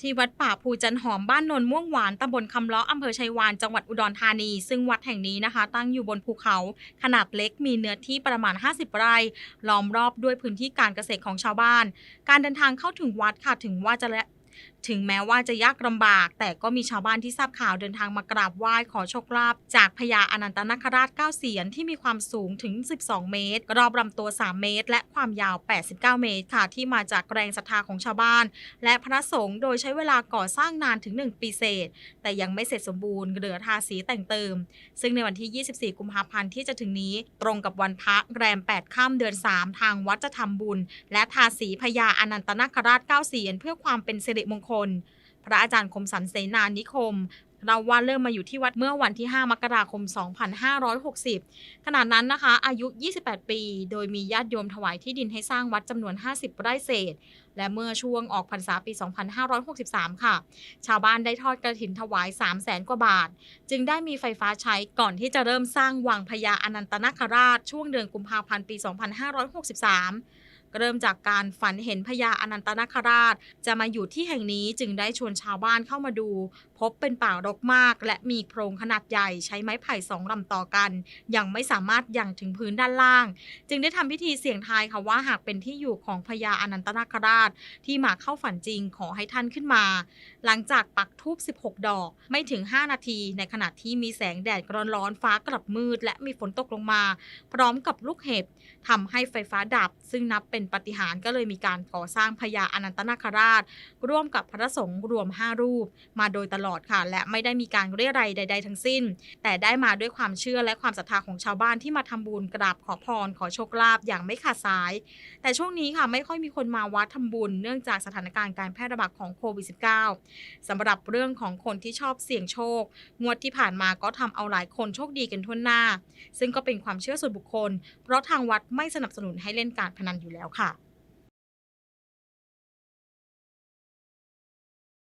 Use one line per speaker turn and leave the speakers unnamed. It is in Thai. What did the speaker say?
ที่วัดป่าภูจันหอมบ้านนนม่วงหวานตำบลคำล้ออำเภอชัยวานจังหวัดอุดรธานี ซึ่งวัดแห่งนี้นะคะ ตั้งอยู่บนภูเขา ขนาดเล็กมีเนื้อที่ประมาณ 50 ไร่ล้อมรอบด้วยพื้นที่การเกษตรของชาวบ้าน การเดินทางเข้าถึงวัดค่ะถึงว่าจะละ ถึงแม้ว่าจะยากลำบาก แต่ก็มีชาวบ้านที่ทราบข่าวเดินทางมากราบไหว้ขอโชคลาภจากพญาอนันตนาคราชเก้าเสียนที่มีความสูงถึง 12 เมตร รอบลำตัว 3 เมตร และความยาว 89 เมตรค่ะที่มาจากแรงศรัทธาของชาวบ้าน และพระสงฆ์โดยใช้เวลาก่อสร้างนานถึง 1 ปีเศษ แต่ยังไม่เสร็จสมบูรณ์เหลือทาสีแต่งเติม ซึ่งในวันที่ 24 กุมภาพันธ์ที่จะถึงนี้ ตรงกับวันพระแรม8ข้ามเดือน 3 ทางวัดจะทำบุญ และทาสีพญาอนันตนาคราชเก้าเสียนเพื่อความเป็นสิริมงคล พระอาจารย์คมสันเสนานิคมเราว่าเริ่มมาอยู่ที่วัดเมื่อวันที่ 5 มกราคม 2560 ขณะนั้นนะคะ อายุ 28 ปี โดยมีญาติโยมถวายที่ดินให้สร้างวัดจำนวน 50 ไร่เศษ และเมื่อช่วงออกพรรษาปี 2563 ค่ะ ชาวบ้านได้ทอดกระถินถวาย 3 0 0แสนกว่าบาท จึงได้มีไฟฟ้าใช้ก่อนที่จะเริ่มสร้างวังพญาอนันตนาคราชช่วงเดือนกุมภาพันธ์ปี 2563ก็ เริ่มจากการฝันเห็นพญาอนันตนาคราช จะมาอยู่ที่แห่งนี้จึงได้ชวนชาวบ้านเข้ามาดู พบเป็นป่ารกมาก และมีโพรงขนาดใหญ่ใช้ไม้ไผ่สองลำต่อกัน ยังไม่สามารถยังถึงพื้นด้านล่าง จึงได้ทำพิธีเสี่ยงทายค่ะว่าหากเป็นที่อยู่ของพญาอนันตนาคราช ที่มาเข้าฝันจริงขอให้ท่านขึ้นมา หลังจากปักทูบ16 ดอก ไม่ถึง 5 นาที ในขณะที่มีแสงแดดร้อนๆฟ้ากลับมืด และมีฝนตกลงมา พร้อมกับลูกเห็บทำให้ไฟฟ้าดับ ซึ่งนับเป็นปฏิหารก็เลยมีการก่อสร้างพญาอนันตนาคราช ร่วมกับพระสงฆ์รวม 5 รูป มาโดยตลอดค่ะ และไม่ได้มีการเรียรัยใด ๆ ทั้งสิ้น แต่ได้มาด้วยความเชื่อและความศรัทธาของชาวบ้านที่มาทำบุญกราบขอพร ขอโชคลาภอย่างไม่ขาดสาย แต่ช่วงนี้ค่ะไม่ค่อยมีคนมาวัดทำบุญ เนื่องจากสถานการณ์การแพร่ระบาดของโควิด -19 สำหรับเรื่องของคนที่ชอบเสี่ยงโชค งวดที่ผ่านมาก็ทำเอาหลายคนโชคดีกันทั่วหน้า ซึ่งก็เป็นความเชื่อส่วนบุคคล เพราะทางวัดไม่สนับสนุนให้เล่นการพนันอยู่แล้วค่ะ